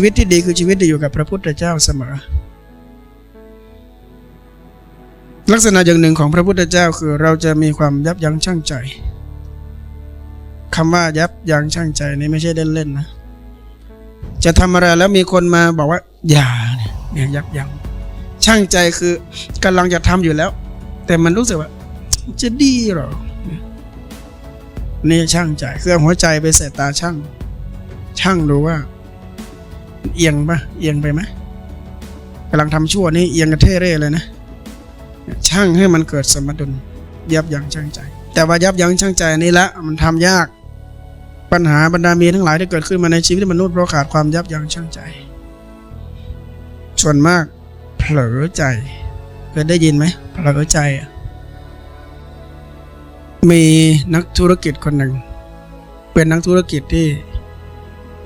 ชีวิตที่ดีคือชีวิตที่อยู่กับพระพุทธเจ้าเสมอ ลักษณะอย่างหนึ่งของพระพุทธเจ้าคือเราจะมีความยับยั้งชั่งใจคำว่ายับยั้งชั่งใจนี่ไม่ใช่เล่นๆนะจะทำอะไรแล้วมีคนมาบอกว่าอย่าเนี่ยยับยั้งชั่งใจคือกำลังจะทำอยู่แล้ว แต่มันรู้สึกว่า จะดีหรอนี่ช่างใจเครื่องหัวใจไปใส่ตาช่าง ช่างดูว่า เอียงปะเอียงไปไหมกำลังทำชั่วนี่เอียงกระเทเร่เลยนะ ช่างให้มันเกิดสมดุล ยับยั้งชั่งใจ แต่ว่ายับยั้งชั่งใจนี่ละมันทำยาก ปัญหาบรรดาเมียทั้งหลายที่เกิดขึ้นมาในชีวิตมนุษย์เพราะขาดความยับยั้งชั่งใจส่วนมากเผลอใจเคยได้ยินไหมเผลอใจ มีนักธุรกิจคนหนึ่ง เป็นนักธุรกิจที่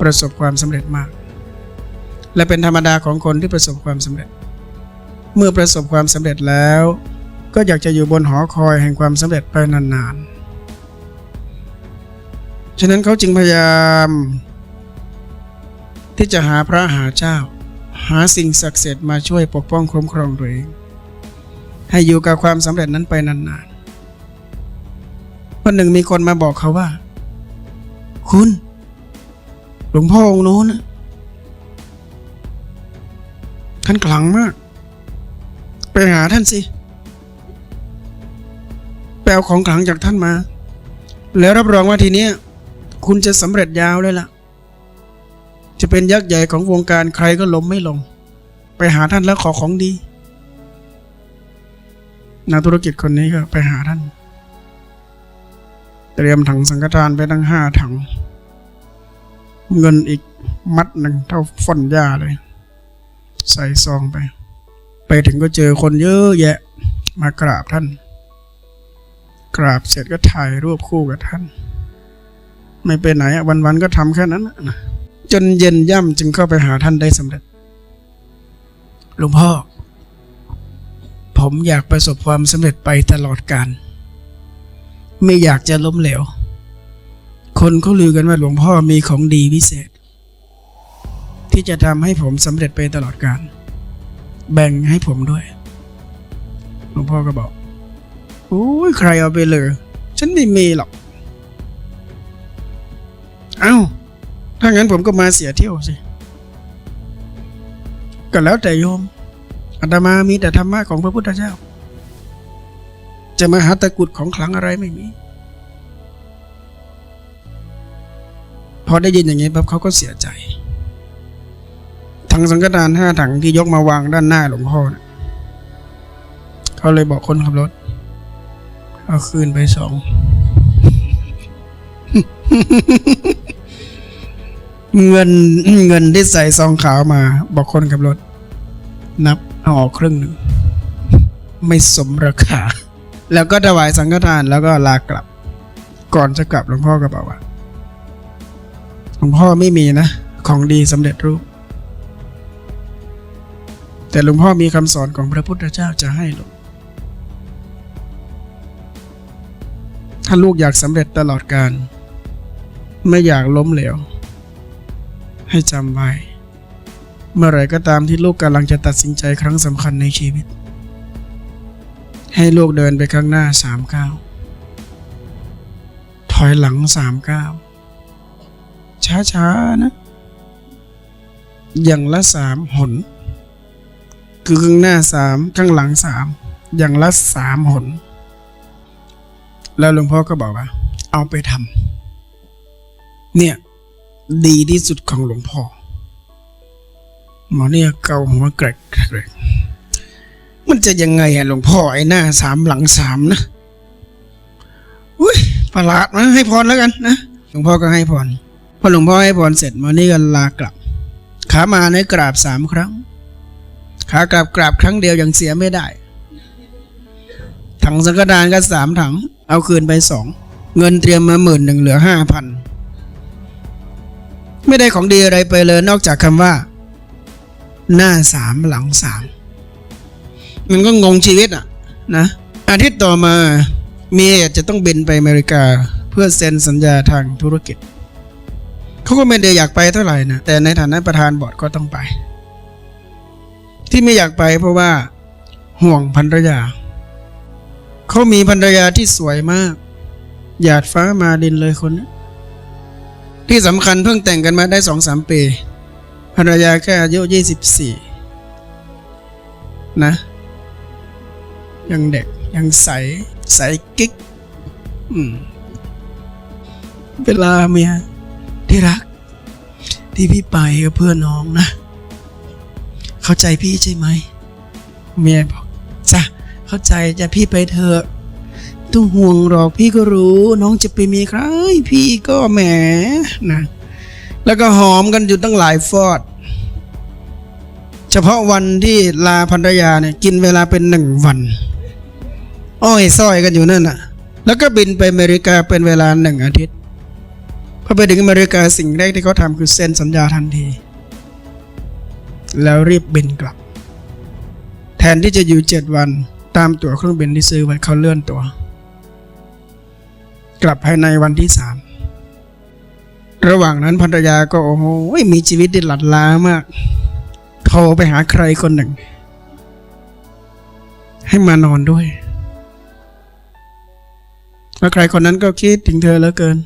ประสบความสำเร็จมาก และเป็นธรรมดาของคนที่ประสบความสำเร็จ เมื่อประสบความสำเร็จแล้ว ก็อยากจะอยู่บนหอคอยแห่งความสำเร็จไปนานๆ ฉะนั้นเขาจึงพยายามที่จะหาพระหาเจ้า หาสิ่งศักดิ์สิทธิ์มาช่วยปกป้องคุ้มครองตัวเองให้อยู่กับความสำเร็จนั้นไปนานๆวันหนึ่งมีคนมาบอกเขาว่า คุณ หลวงพ่อองค์โน้นะ ท่านขลังมาก ไปหาท่านสิไปเอาของขลังจากท่านมา แล้วรับรองว่าทีนี้คุณจะสำเร็จยาวเลยล่ะ จะเป็นยักษ์ใหญ่ของวงการใครก็ล้มไม่ลง ไปหาท่านแล้วขอของดีนักธุรกิจคนนี้ก็ไปหาท่าน เตรียมถังสังฆทานไปตั้งห้าถัง เงินอีกมัดหนึ่งเท่าฟ่อนหญ้าเลย ใส่ซองไป ไปถึงก็เจอคนเยอะแยะ มากราบท่าน กราบเสร็จก็ถ่ายรูปคู่กับท่าน ไม่ไปไหนวันๆก็ทำแค่นั้นนะจนเย็นย่ำจึงเข้าไปหาท่านได้สำเร็จหลวงพ่อ ผมอยากประสบความสำเร็จไปตลอดกาลไม่อยากจะล้มเหลว คนเขาลือกันว่าหลวงพ่อมีของดีวิเศษ ที่จะทำให้ผมสำเร็จไปตลอดกาลแบ่งให้ผมด้วยหลวงพ่อก็บอกโอ้ยใครเอาไปเลย ฉันไม่มีหรอก เอ้า ถ้างั้นผมก็มาเสียเที่ยวสิ ก็แล้วแต่โยมอาตมามีแต่ธรรมะของพระพุทธเจ้า จะมาหาตะกุดของขลังอะไรไม่มี พอได้ยินอย่างนี้ปั๊บเขาก็เสียใจ ถังสังฆทานห้าถังที่ยกมาวางด้านหน้าหลวงพ่อนะเขาเลยบอกคนขับรถ เอาคืนไปสอง เงินเงินที่ใส่ซองขาวมา บอกคนขับรถ นับเอาออกครึ่งหนึ่ง ไม่สมราคา แล้วก็ถวายสังฆทานแล้วก็ลากลับ ก่อนจะกลับหลวงพ่อก็บอกว่าหลวงพ่อไม่มีนะ ของดีสำเร็จรูป แต่หลวงพ่อมีคำสอนของพระพุทธเจ้าจะให้ลูกถ้าลูกอยากสำเร็จตลอดการ ไม่อยากล้มเหลว ให้จำไว้ เมื่อไรก็ตามที่ลูกกำลังจะตัดสินใจครั้งสำคัญในชีวิต ให้ลูกเดินไปข้างหน้าสามก้าวถอยหลังสามก้าวช้าๆนะ อย่างละสามหน คือข้างหน้าสามข้างหลังสามอย่างละสามหน แล้วหลวงพ่อก็บอกว่า เอาไปทำเนี่ย ดีที่สุดของหลวงพ่อ หมอเนี่ยเกาหัวแกรกแกรกมันจะยังไงอะหลวงพ่อไอ้หน้าสามหลังสามนะอุ้ยประหลาดนะให้พรแล้วกันนะหลวงพ่อก็ให้พรพอหลวงพ่อให้พรเสร็จหมอนี่ก็ลากลับ ขามาในกราบสามครั้ง ขากลับกราบครั้งเดียวยังเสียไม่ได้ ถังสังฆทานก็สามถัง เอาคืนไปสองเงินเตรียมมาหมื่นหนึ่งเหลือห้าพันไม่ได้ของดีอะไรไปเลยนอกจากคำว่า หน้าสามหลังสามมันก็งงชีวิตอะนะอาทิตย์ต่อมาเมียจะต้องบินไปอเมริกาเพื่อเซ็นสัญญาทางธุรกิจ เขาก็ไม่ได้อยากไปเท่าไหร่นะแต่ในฐานะประธานบอร์ดก็ต้องไป ที่ไม่อยากไปเพราะว่า ห่วงภรรยา เขามีภรรยาที่สวยมาก หยาดฟ้ามาดินเลยคนนี้ที่สำคัญเพิ่งแต่งกันมาได้สองสามปี ภรรยาแค่อายุยี่สิบสี่นะ ยังเด็กยังใส ใสกิ๊กเวลาเมียที่รัก ที่พี่ไปกับเพื่อนน้องนะ เข้าใจพี่ใช่ไหมเมียบอกจ้ะเข้าใจจะพี่ไปเถอะไม่ต้องห่วงหรอกพี่ก็รู้ น้องจะไปมีใคร พี่ก็แหมนะ แล้วก็หอมกันอยู่ตั้งหลายฟอด เฉพาะวันที่ลาภรรยาเนี่ยกินเวลาเป็นหนึ่งวัน อ้อยซ้อยกันอยู่นั่นน่ะ แล้วก็บินไปอเมริกาเป็นเวลาหนึ่งอาทิตย์พอไปถึงอเมริกาสิ่งแรกที่เขาทำคือเซ็นสัญญาทันที แล้วรีบบินกลับ แทนที่จะอยู่เจ็ดวันตามตั๋วเครื่องบินที่ซื้อไว้เขาเลื่อนตัวกลับภายในวันที่สามระหว่างนั้นภรรยาก็โอ้โหมีชีวิตที่หลัดล้ามาก โทรไปหาใครคนหนึ่ง ให้มานอนด้วย แล้วใครคนนั้นก็คิดถึงเธอเหลือเกิน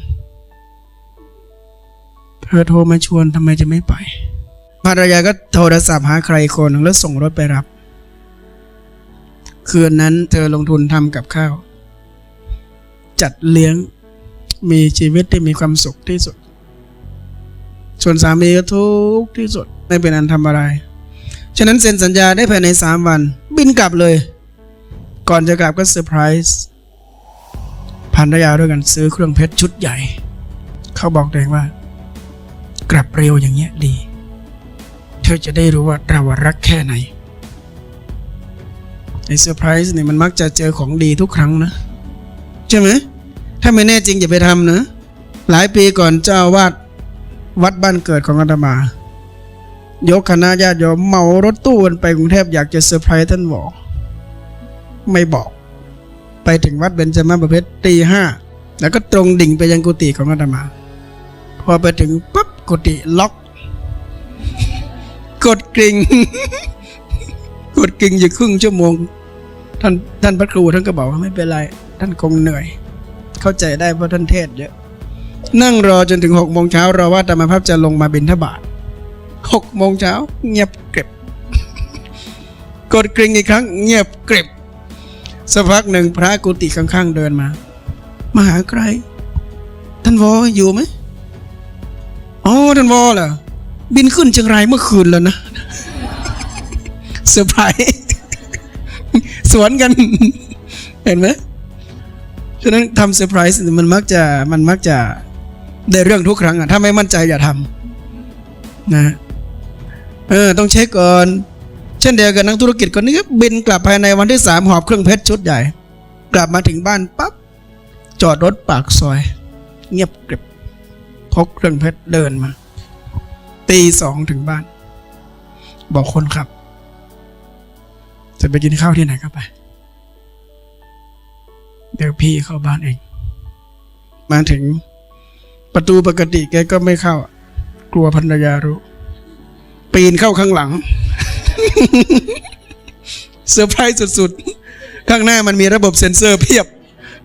เธอโทรมาชวนทำไมจะไม่ไป ภรรยาก็โทรศัพท์หาใครคนแล้วส่งรถไปรับ คืนนั้นเธอลงทุนทำกับข้าว จัดเลี้ยงมีชีวิตที่มีความสุขที่สุด ส่วนสามีก็ทุกข์ที่สุด ไม่เป็นอันทำอะไร ฉะนั้นเซ็นสัญญาได้ภายในสามวัน บินกลับเลย ก่อนจะกลับก็เซอร์ไพรส์ภรรยาด้วยกันซื้อเครื่องเพชรชุดใหญ่ เขาบอกตัวเองว่า กลับเร็วอย่างเงี้ยดี เธอจะได้รู้ว่าเรารักแค่ไหนไอ้เซอร์ไพรส์เนี่ยมันมักจะเจอของดีทุกครั้งนะ ใช่ไหมถ้าไม่แน่จริงอย่าไปทำนะหลายปีก่อนเจ้าวาดวัดบ้านเกิดของอาตมา ยกคณะญาติโยมเมารถตู้กันไปกรุงเทพอยากจะเซอร์ไพรส์ท่านบอก ไม่บอก ไปถึงวัดเบญจมาบพิตรตีห้าแล้วก็ตรงดิ่งไปยังกุฏิของอาตมา พอไปถึงปั๊บกุฏิล็อก กดกริ่ง กดกริ่งอยู่ครึ่งชั่วโมง ท่านท่านพระครูท่านก็บอกว่าไม่เป็นไร ท่านคงเหนื่อย เข้าใจได้เพราะท่านเทศเยอะ นั่งรอจนถึงหกโมงเช้ารอว่าธรรมภาพจะลงมาบิณฑบาตหกโมงเช้าเงียบเกริบกดกริ่งอีกครั้ง เงียบเกริบสักพักหนึ่งพระกุฏิข้างๆเดินมา มาหาใคร ท่านวออยู่ไหมอ๋อท่านวอเหรอ บินขึ้นเชียงรายเมื่อคืนแล้วนะเซอร์ไพรส์สวนกัน เห็นไหมฉะนั้นทำเซอร์ไพรส์มันมักจะมันมักจะได้เรื่องทุกครั้งอะถ้าไม่มั่นใจอย่าทำนะเออต้องเช็คก่อน เช่นเดียวกับนักธุรกิจคนนี้บินกลับภายในวันที่สามหอบเครื่องเพชรชุดใหญ่ กลับมาถึงบ้านปั๊บจอดรถปากซอย เงียบกริบพกเครื่องเพชรเดินมา ตีสองถึงบ้าน บอกคนขับ จะไปกินข้าวที่ไหนก็ไป เดี๋ยวพี่เข้าบ้านเอง มาถึงประตูปกติแกก็ไม่เข้า กลัวภรรยารู้ ปีนเข้าข้างหลังเซอร์ไพรส์สุดๆ ข้างหน้ามันมีระบบเซ็นเซอร์เพียบ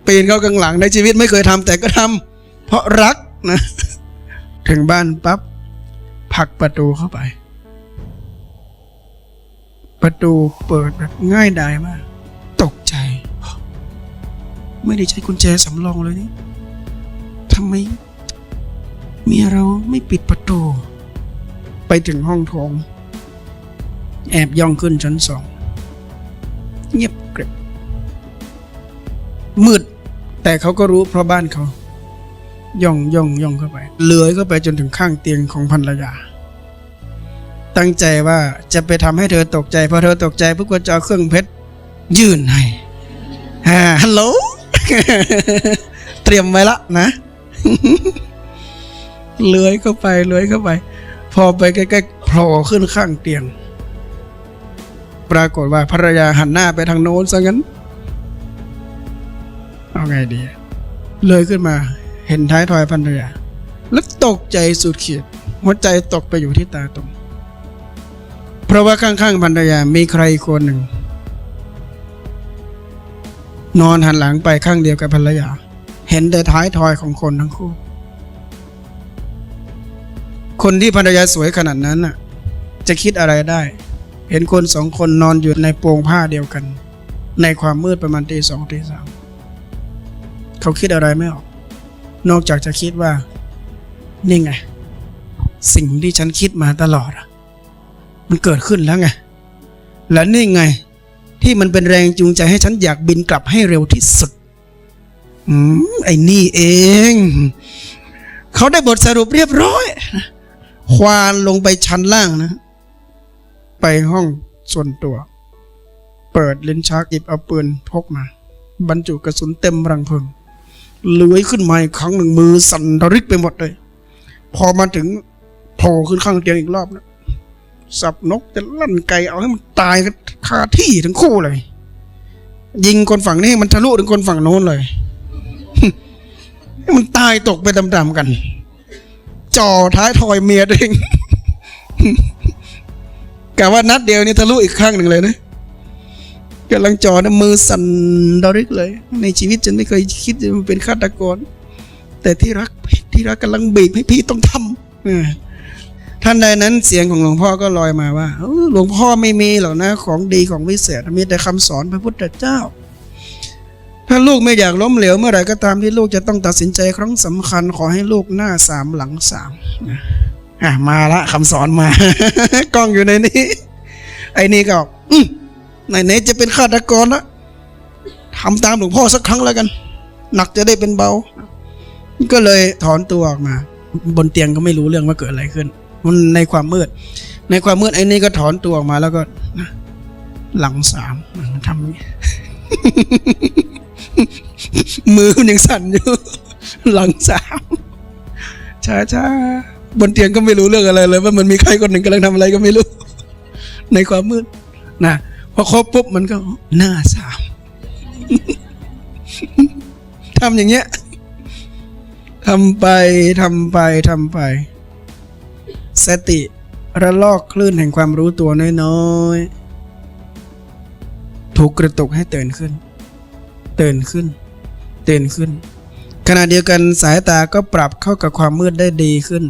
ปีนเข้าข้างหลังในชีวิตไม่เคยทำแต่ก็ทำเพราะรักนะ ถึงบ้านปั๊บ ผลักประตูเข้าไป ประตูเปิดแบบง่ายดายมาก ตกใจ ไม่ได้ใช้กุญแจสำรองเลยนี่ทำไมเมียเราไม่ปิดประตู ไปถึงห้องโถง แอบย่องขึ้นชั้นสอง เงียบกริบมืด แต่เขาก็รู้เพราะบ้านเขา ย่องย่องย่องเข้าไปเลื้อยเข้าไปจนถึงข้างเตียงของภรรยา ตั้งใจว่าจะไปทำให้เธอตกใจพอเธอตกใจพวกก็จะเอาเครื่องเพชรยื่นให้ฮ่าฮัลโหลเตรียมไว้ละนะเลื้อยเข้าไปเลื้อยเข้าไป พอไปใกล้ๆโผล่ขึ้นข้างเตียง ปรากฏว่าภรรยาหันหน้าไปทางโน้นซะงั้น เอาไงดี เลยขึ้นมา เห็นท้ายทอยภรรยาแล้วตกใจสุดขีดหัวใจตกไปอยู่ที่ตาตรงเพราะว่าข้างๆภรรยามีใครคนหนึ่ง นอนหันหลังไปข้างเดียวกับภรรยา เห็นแต่ท้ายทอยของคนทั้งคู่ คนที่ภรรยาสวยขนาดนั้นน่ะ จะคิดอะไรได้ เห็นคนสองคนนอนอยู่ในโปรงผ้าเดียวกัน ในความมืดประมาณตีสองตีสามเขาคิดอะไรไม่ออก นอกจากจะคิดว่า นี่ไง สิ่งที่ฉันคิดมาตลอด มันเกิดขึ้นแล้วไง และนี่ไง ที่มันเป็นแรงจูงใจให้ฉันอยากบินกลับให้เร็วที่สุดอืมไอ้นี่เอง เขาได้บทสรุปเรียบร้อย ควานลงไปชั้นล่างนะ ไปห้องส่วนตัว เปิดลิ้นชักหยิบเอาปืนพกมา บรรจุกระสุนเต็มรังเพลิง เลื้อยขึ้นมาอีกครั้งหนึ่งมือสั่นระริกไปหมดเลย พอมาถึงโผล่ขึ้นข้างเตียงอีกรอบนะสับนกจะลั่นไกเอาให้มันตายกันคาที่ทั้งคู่เลย ยิงคนฝั่งนี้มันทะลุถึงคนฝั่งโน้นเลยให้มันตายตกไปตามๆกัน จ่อท้ายทอยเมียเองกะว่านัดเดียวนี่ทะลุอีกข้างหนึ่งเลยนะ กำลังจ่อนะมือสั่นดอริกเลย ในชีวิตฉันไม่เคยคิดจะเป็นฆาตกร แต่ที่รักที่รักกำลังบีบให้พี่ต้องทำท่านใดนั้นเสียงของหลวงพ่อก็ลอยมาว่าหลวงพ่อไม่มีหรอกนะ ของดีของวิเศษมีแต่คำสอนพระพุทธเจ้าถ้าลูกไม่อยากล้มเหลวเมื่อไหร่ก็ตามที่ลูกจะต้องตัดสินใจครั้งสำคัญขอให้ลูกหน้าสามหลังสามอะมาละคำสอนมา กล้องอยู่ในนี้ ไอ้นี่ก็ออืม ไหนๆจะเป็นฆาตกรละทำตามหลวงพ่อสักครั้งแล้วกัน หนักจะได้เป็นเบา ก็เลยถอนตัวออกมา บนเตียงก็ไม่รู้เรื่องว่าเกิดอะไรขึ้น มันในความมืด ในความมืดไอ้นี่ก็ถอนตัวออกมาแล้วก็หลังสามทำนี้มือมันยังสั่นอยู่ หลังสามช้าช้าๆบนเตียงก็ไม่รู้เรื่องอะไรเลย ว่ามันมีใครคนหนึ่งกำลังทำอะไรก็ไม่รู้ ในความมืดนะ พอครบปุ๊บมันก็หน้าสามทำอย่างเงี้ยทำไปทำไปทำไป สติระลอกคลื่นแห่งความรู้ตัวน้อยๆ ถูกกระตุกให้ตื่นขึ้น ตื่นขึ้น ตื่นขึ้น ขณะเดียวกันสายตาก็ปรับเข้ากับความมืดได้ดีขึ้น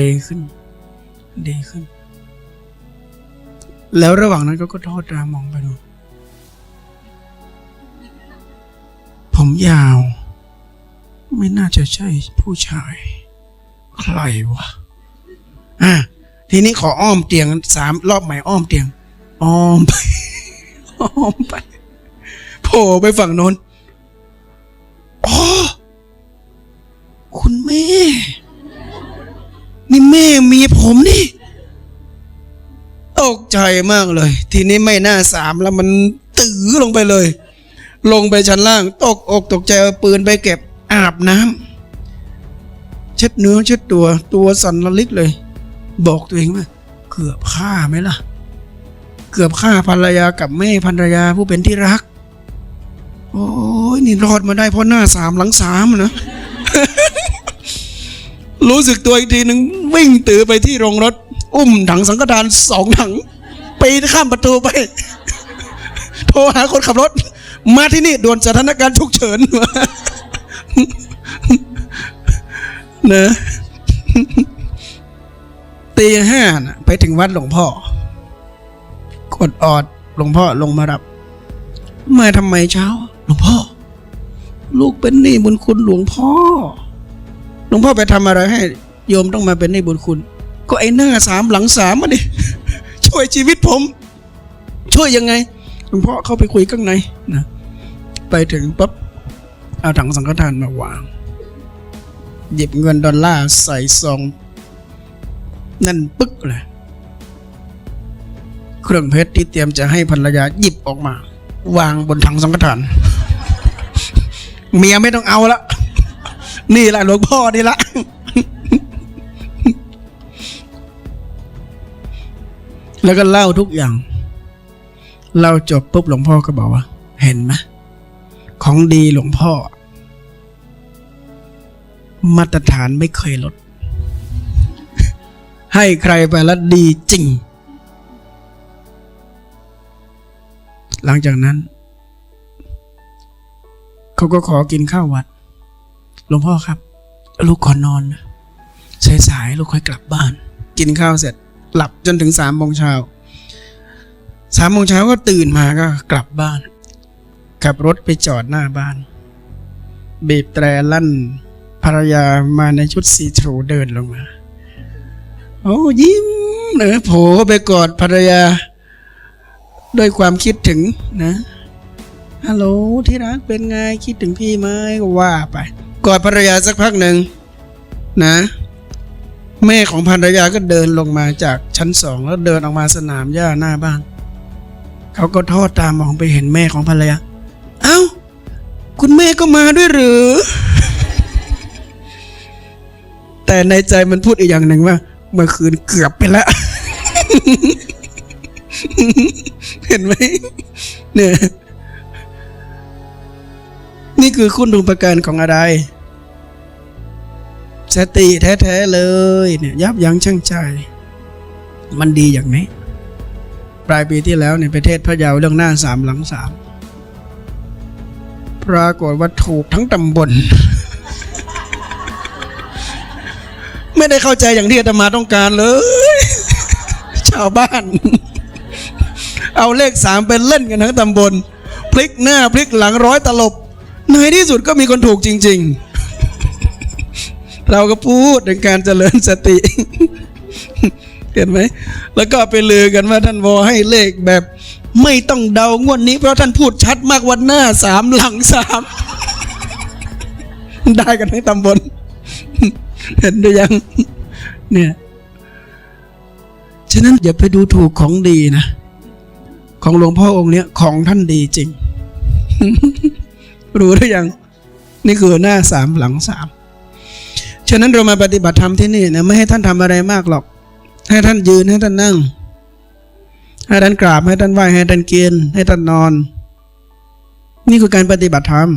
ดีขึ้น ดีขึ้น แล้วระหว่างนั้นก็ก็ทอดตามองไปดู ผมยาว ไม่น่าจะใช่ผู้ชาย ใครวะอะทีนี้ขออ้อมเตียงสามรอบใหม่อ้อมเตียง อ้อมไป อ้อมไปโผล่ไปฝั่งโน้นอ๋อคุณแม่ นี่แม่เมียผมนี่ ตกใจมากเลย ทีนี้ไม่น่าสามแล้วมันตื้อลงไปเลย ลงไปชั้นล่าง ตกอกตกใจเอาปืนไปเก็บอาบน้ำเช็ดเนื้อเช็ดตัวตัวสั่นระลิกเลย บอกตัวเองว่าเกือบฆ่าไหมล่ะ เกือบฆ่าภรรยากับแม่ภรรยาผู้เป็นที่รัก โอ้ยนี่รอดมาได้เพราะหน้าสามหลังสามนะรู้สึกตัวอีกทีหนึ่งวิ่งตือไปที่โรงรถ อุ้มถังสังฆทานสองถังปีนข้ามประตูไป โทรหาคนขับรถ มาที่นี่ด่วนสถานการณ์ฉุกเฉินเนอะตีห้านะไปถึงวัดหลวงพ่อกดออดหลวงพ่อลงมารับ มาทำไมเช้า หลวงพ่อ ลูกเป็นหนี้บุญคุณหลวงพ่อ หลวงพ่อไปทำอะไรให้ โยมต้องมาเป็นหนี้บุญคุณ ก็ไอ้หน้าสามหลังสามมาดิช่วยชีวิตผม ช่วยยังไงหลวงพ่อเข้าไปคุยข้างในนะไปถึงปั๊บเอาถังสังฆทานมาวาง หยิบเงินดอลลาร์ใส่ซองนั่นปึ๊กเลยเครื่องเพชรที่เตรียมจะให้ภรรยาหยิบออกมา วางบนถังสังฆทาน เมียไม่ต้องเอาละนี่แหละหลวงพ่อนี่ละ แล้วก็เล่าทุกอย่างเล่าจบปุ๊บหลวงพ่อก็บอกว่า เห็นไหมของดีหลวงพ่อ มาตรฐานไม่เคยลด ให้ใครไปแล้วดีจริง หลังจากนั้น เขาก็ขอกินข้าววัด หลวงพ่อครับ ลูกขอนอนนะสายๆลูกค่อยกลับบ้าน กินข้าวเสร็จ หลับจนถึงสามโมงเช้าสามโมงเช้าก็ตื่นมาก็กลับบ้าน ขับรถไปจอดหน้าบ้านบีบแตรลั่นภรรยามาในชุดสีทรูเดินลงมา โอ้ยิ้มเนอโผไปกอดภรรยา ด้วยความคิดถึงนะฮัลโหลที่รักเป็นไงคิดถึงพี่ไหมว่าไป กอดภรรยาสักพักหนึ่งนะ แม่ของภรรยาก็เดินลงมาจากชั้นสองแล้วเดินออกมาสนามหญ้าหน้าบ้าน เขาก็ทอดตามองไปเห็นแม่ของภรรยา เอ้า คุณแม่ก็มาด้วยหรือ แต่ในใจมันพูดอีกอย่างหนึ่งว่า เมื่อคืนเกือบไปแล้ว เห็นไหมเนี่ย นี่คือคุณดูประการของอะไร สติแท้ๆเลยเนี่ยยับยั้งชั่งใจ มันดีอย่างนี้ ปลายปีที่แล้วในประเทศพะเยาเรื่องหน้าสามหลังสามปรากฏว่าถูกทั้งตำบล ไม่ได้เข้าใจอย่างที่อาตมาต้องการเลย ชาวบ้าน เอาเลขสามเป็นเล่นกันทั้งตำบล พลิกหน้าพลิกหลังร้อยตลบ ในที่สุดก็มีคนถูกจริง ๆ เราก็พูดถึงการเจริญสติเห็นไหม แล้วก็ไปลือกันว่าท่านวอให้เลขแบบ ไม่ต้องเดางวดนี้ เพราะท่านพูดชัดมากวันหน้าสามหลังสามได้กันทั้งตำบล เห็นหรือยัง เนี่ย ฉะนั้นอย่าไปดูถูกของดีนะ ของหลวงพ่อองค์เนี้ย ของท่านดีจริง รู้หรือยัง นี่คือหน้าสามหลังสาม ฉะนั้นเรามาปฏิบัติธรรมที่นี่นะไม่ให้ท่านทำอะไรมากหรอก ให้ท่านยืนให้ท่านนั่ง ให้ท่านกราบให้ท่านไหว้ให้ท่านเกินให้ท่านนอน นี่คือการปฏิบัติธรรม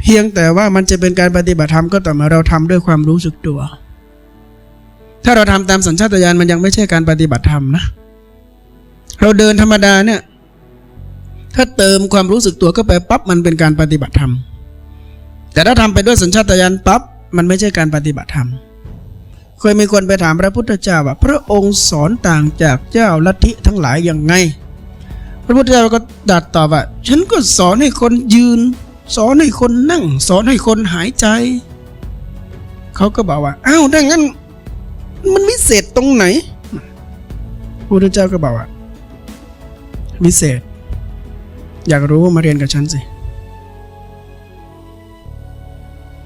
เพียงแต่ว่ามันจะเป็นการปฏิบัติธรรมก็ต่อเมื่อเราทำด้วยความรู้สึกตัว ถ้าเราทำตามสัญชาตญาณมันยังไม่ใช่การปฏิบัติธรรมนะ เราเดินธรรมดาเนี่ยถ้าเติมความรู้สึกตัวเข้าไปปั๊บมันเป็นการปฏิบัติธรรม แต่ถ้าทำไปด้วยสัญชาตญาณปั๊บ มันไม่ใช่การปฏิบัติธรรม เคยมีคนไปถามพระพุทธเจ้าว่า พระองค์สอนต่างจากเจ้าลัทธิทั้งหลายอย่างไง พระพุทธเจ้าก็ตรัสตอบว่า ฉันก็สอนให้คนยืน สอนให้คนนั่ง สอนให้คนหายใจ เขาก็บอกว่าอ้าวถ้างั้น มันวิเศษตรงไหนพระพุทธเจ้าก็บอกว่าวิเศษ อยากรู้มาเรียนกับฉันสิ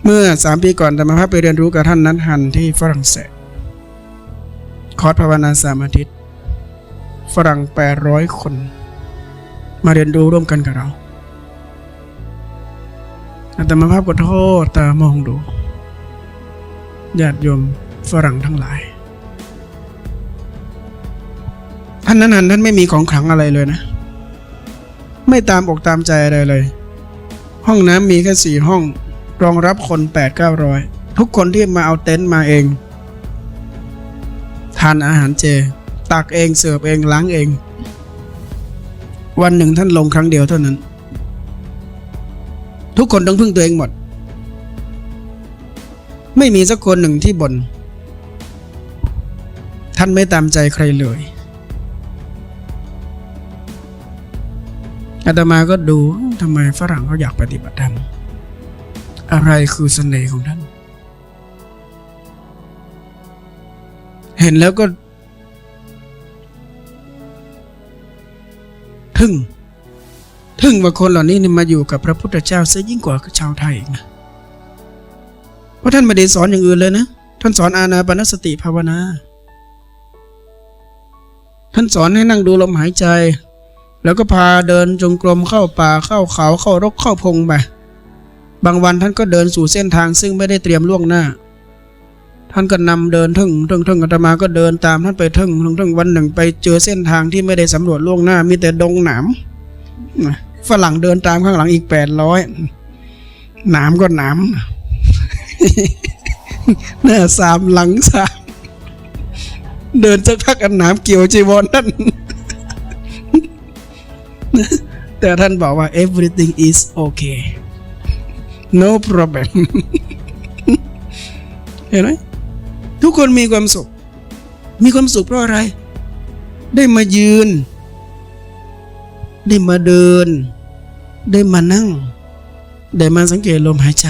เมื่อสามปีก่อนธรรมภาพไปเรียนรู้กับท่านนัทฮันที่ฝรั่งเศส คอร์สภาวนาสามอาทิตย์ ฝรั่งแปดร้อยคน มาเรียนรู้ร่วมกันกับเราอาตมภาพก็โทษตามองดูญาติโยมฝรั่งทั้งหลาย ท่านนั้นหันท่านไม่มีของขลังอะไรเลยนะ ไม่ตามอกตามใจอะไรเลย ห้องน้ำมีแค่สี่ห้อง รองรับคนแปดเก้าร้อยทุกคนที่มาเอาเต็นท์มาเอง ทานอาหารเจ ตักเองเสิร์ฟเองล้างเอง วันหนึ่งท่านลงครั้งเดียวเท่านั้น ทุกคนต้องพึ่งตัวเองหมด ไม่มีสักคนหนึ่งที่บน่นท่านไม่ตามใจใครเลยอาตมาก็ดูทำไมฝรั่งเขาอยากปฏิบัติธรรม อะไรคือเสน่ห์ของท่าน เห็นแล้วก็ ทึ่ง ทึ่งว่าคนเหล่านี้นี่มาอยู่กับพระพุทธเจ้าซะยิ่งกว่าชาวไทยอีกนะ เพราะท่านไม่ได้สอนอย่างอื่นเลยนะ ท่านสอนอานาปานสติภาวนา ท่านสอนให้นั่งดูลมหายใจ แล้วก็พาเดินจงกรมเข้าป่าเข้าเขาเข้ารกเข้าพงไป บางวันท่านก็เดินสู่เส้นทางซึ่งไม่ได้เตรียมล่วงหน้า ท่านก็นำเดินทึ่งทึ่งทึ่งอาตมาก็เดินตามท่านไปทึ่งทึ่งทึ่งวันหนึ่งไปเจอเส้นทางที่ไม่ได้สำรวจล่วงหน้า มีแต่ดงหนามฝรั่งเดินตามข้างหลังอีกแปดร้อยหนามก็หนามหน้าสามหลังสามเดินสักพักอันหนามเกี่ยวจีวรนั่นแต่ท่านบอกว่า everything is okay no problem เห็นไหมทุกคนมีความสุข มีความสุขเพราะอะไร ได้มายืน ได้มาเดิน ได้มานั่ง ได้มาสังเกตลมหายใจ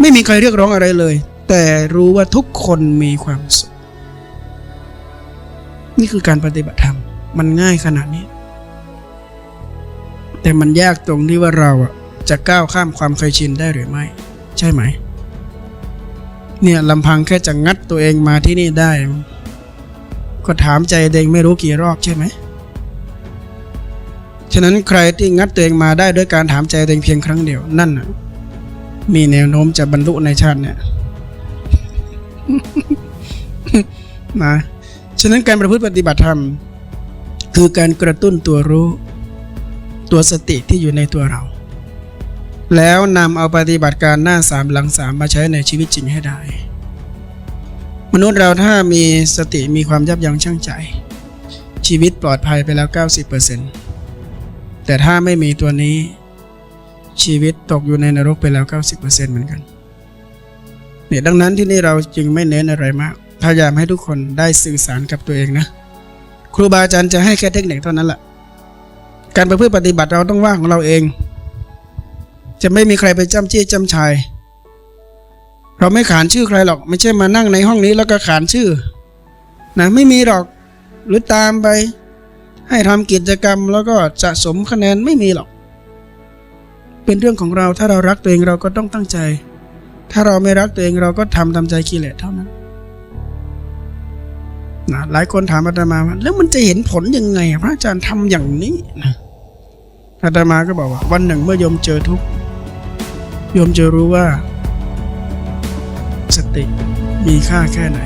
ไม่มีใครเรียกร้องอะไรเลย แต่รู้ว่าทุกคนมีความสุข นี่คือการปฏิบัติธรรม มันง่ายขนาดนี้ แต่มันยากตรงที่ว่าเราอะ จะก้าวข้ามความเคยชินได้หรือไม่ ใช่ไหม เนี่ยลำพังแค่จะงัดตัวเองมาที่นี่ได้ ก็ถามใจตัวเองไม่รู้กี่รอบใช่ไหมฉะนั้นใครที่งัดตัวเองมาได้ด้วยการถามใจตัวเองเพียงครั้งเดียวนั่นน่ะมีแนวโน้มจะบรรลุในชาติเนี่ยนะฉะนั้นการประพฤติปฏิบัติธรรม คือการกระตุ้นตัวรู้ ตัวสติที่อยู่ในตัวเรา แล้วนำเอาปฏิบัติการหน้าสามหลังสามมาใช้ในชีวิตจริงให้ได้ มนุษย์เราถ้ามีสติมีความยับยั้งชั่งใจ ชีวิตปลอดภัยไปแล้ว 90%แต่ถ้าไม่มีตัวนี้ ชีวิตตกอยู่ในนรกไปแล้ว 90%เหมือนกันเนี่ยดังนั้นที่นี่เราจึงไม่เน้นอะไรมาก พยายามให้ทุกคนได้สื่อสารกับตัวเองนะ ครูบาอาจารย์จะให้แค่เทคนิคเท่านั้นแหละการประพฤติปฏิบัติเราต้องว่าของเราเอง จะไม่มีใครไปจ้ำจี้จ้ำชายเราไม่ขานชื่อใครหรอก ไม่ใช่มานั่งในห้องนี้แล้วก็ขานชื่อ นะไม่มีหรอกหรือตามไป ให้ทำกิจกรรมแล้วก็สะสมคะแนนไม่มีหรอก เป็นเรื่องของเราถ้าเรารักตัวเองเราก็ต้องตั้งใจ ถ้าเราไม่รักตัวเองเราก็ทำตามใจกิเลสเท่านั้นนะหลายคนถามอาตมาว่าแล้วมันจะเห็นผลยังไง พระอาจารย์ทำอย่างนี้นะอาตมาก็บอกว่า วันหนึ่งเมื่อโยมเจอทุกข์ โยมจะรู้ว่า สติมีค่าแค่ไหน